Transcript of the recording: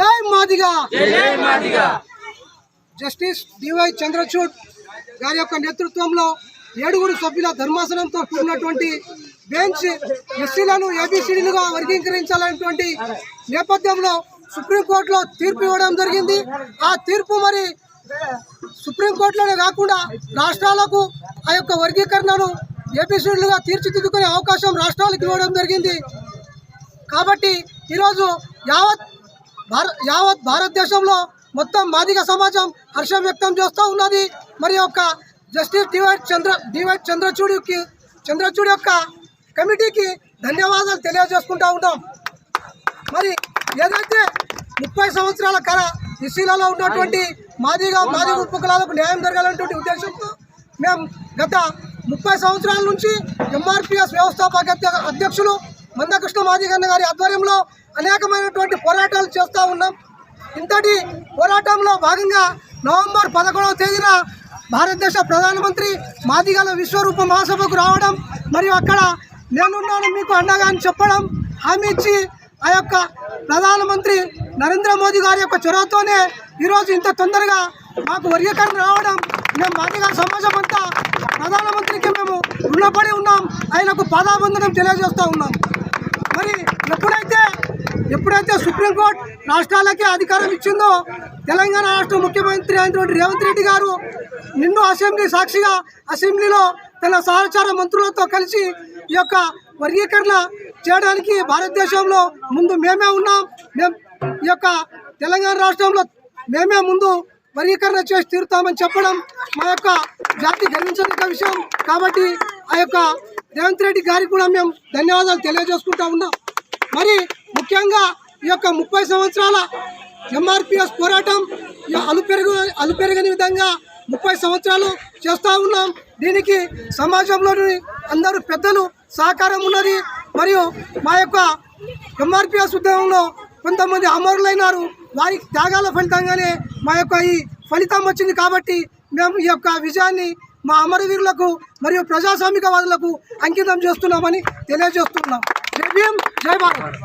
జై Madiga. Justice DY Chandrachud గారి యొక్క నేతృత్వంలో ఏడుగురు సభ్యుల ధర్మాసనంతో కూడినటువంటి బెంచ్ ఎస్సీలను ఏబిసిడీలుగా వర్గీకరించాలనేటువంటి నేపథ్యంలో సుప్రీంకోర్టులో తీర్పు ఇవ్వడం జరిగింది. ఆ తీర్పు మరి సుప్రీంకోర్టులోనే కాకుండా రాష్ట్రాలకు ఆ యొక్క వర్గీకరణను ఏబిసిడీలుగా తీర్చిదిద్దుకునే అవకాశం రాష్ట్రాలకు ఇవ్వడం జరిగింది. కాబట్టి ఈరోజు యావత్ భార యావత్ భారతదేశంలో మొత్తం మాదిగ సమాజం హర్షం వ్యక్తం చేస్తూ ఉన్నది. మరి యొక్క జస్టిస్ డివై చంద్ర డివై చంద్రచూడికి చంద్రచూడి యొక్క కమిటీకి ధన్యవాదాలు తెలియజేసుకుంటా ఉన్నాం. మరి ఏదైతే ముప్పై సంవత్సరాల కళ ఎస్సీలలో ఉన్నటువంటి మాదిగా మాదిగ ఉపకులాలకు న్యాయం జరగాలనేటువంటి ఉద్దేశంతో మేము గత ముప్పై సంవత్సరాల నుంచి ఎంఆర్పిఎస్ వ్యవస్థాపక అధ్యక్షులు మందకృష్ణ మాదిగన్న గారి ఆధ్వర్యంలో అనేకమైనటువంటి పోరాటాలు చేస్తూ ఉన్నాం. ఇంతటి పోరాటంలో భాగంగా నవంబర్ పదకొండవ తేదీన భారతదేశ ప్రధానమంత్రి మాదిగల విశ్వరూప మహాసభకు రావడం మరియు అక్కడ నేనున్నాను మీకు అండగా అని చెప్పడం హామీ ఇచ్చి ఆ యొక్క ప్రధానమంత్రి నరేంద్ర మోదీ గారి యొక్క చొరవతోనే ఈరోజు ఇంత తొందరగా మాకు వర్గీకరణ రావడం మేము మాదిగల సమాజం అంతా ప్రధానమంత్రికి మేము రుణపడి ఉన్నాం ఆయనకు పాదాబంధనం తెలియజేస్తూ ఉన్నాం. మరి ఎప్పుడైతే ఎప్పుడైతే సుప్రీంకోర్టు రాష్ట్రాలకే అధికారం ఇచ్చిందో తెలంగాణ రాష్ట్ర ముఖ్యమంత్రి అయినటువంటి రేవంత్ రెడ్డి గారు నిన్ను అసెంబ్లీ సాక్షిగా అసెంబ్లీలో తన సహచార మంత్రులతో కలిసి ఈ యొక్క వర్గీకరణ చేయడానికి భారతదేశంలో ముందు మేమే ఉన్నాం. మేము ఈ యొక్క తెలంగాణ రాష్ట్రంలో మేమే ముందు వర్గీకరణ చేసి తీరుతామని చెప్పడం మా యొక్క జాతి గర్వించదగ్గ విషయం. కాబట్టి ఆ యొక్క రేవంత్ రెడ్డి గారికి కూడా మేము ధన్యవాదాలు తెలియజేసుకుంటా ఉన్నాం. మరి ముఖ్యంగా ఈ యొక్క ముప్పై సంవత్సరాల ఎంఆర్పిఎస్ పోరాటం అలుపెరుగు అలుపెరగని విధంగా ముప్పై సంవత్సరాలు చేస్తూ ఉన్నాం. దీనికి సమాజంలోని అందరూ పెద్దలు సహకారం ఉన్నది. మరియు మా యొక్క ఎంఆర్పిఎస్ ఉద్యమంలో కొంతమంది అమరులైనారు. వారి త్యాగాల ఫలితంగానే మా యొక్క ఈ ఫలితం వచ్చింది కాబట్టి మేము ఈ యొక్క విజయాన్ని మా అమరవీరులకు మరియు ప్రజాస్వామికవాదులకు అంకితం చేస్తున్నామని తెలియజేస్తున్నాం. జై భీమ్ జై భారత్